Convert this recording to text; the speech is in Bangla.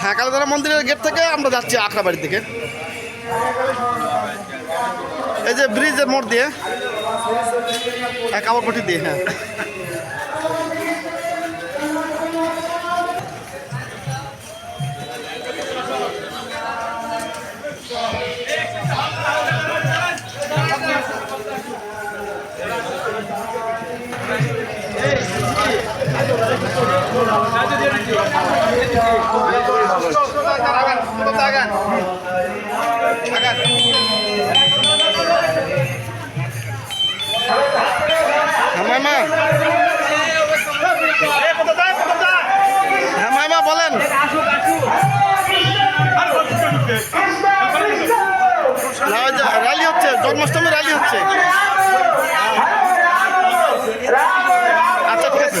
হ্যাঁ মন্দিরের গেট থেকে আমরা যাচ্ছি আখড়াবাড়ির দিকে। এই যে ব্রিজের মোড় দিয়ে হ্যাঁ কাপড়পটি দিয়ে হ্যাঁ। বলেন র্যালি হচ্ছে জন্মাষ্টমী র্যালি হচ্ছে আচ্ছা ঠিক আছে।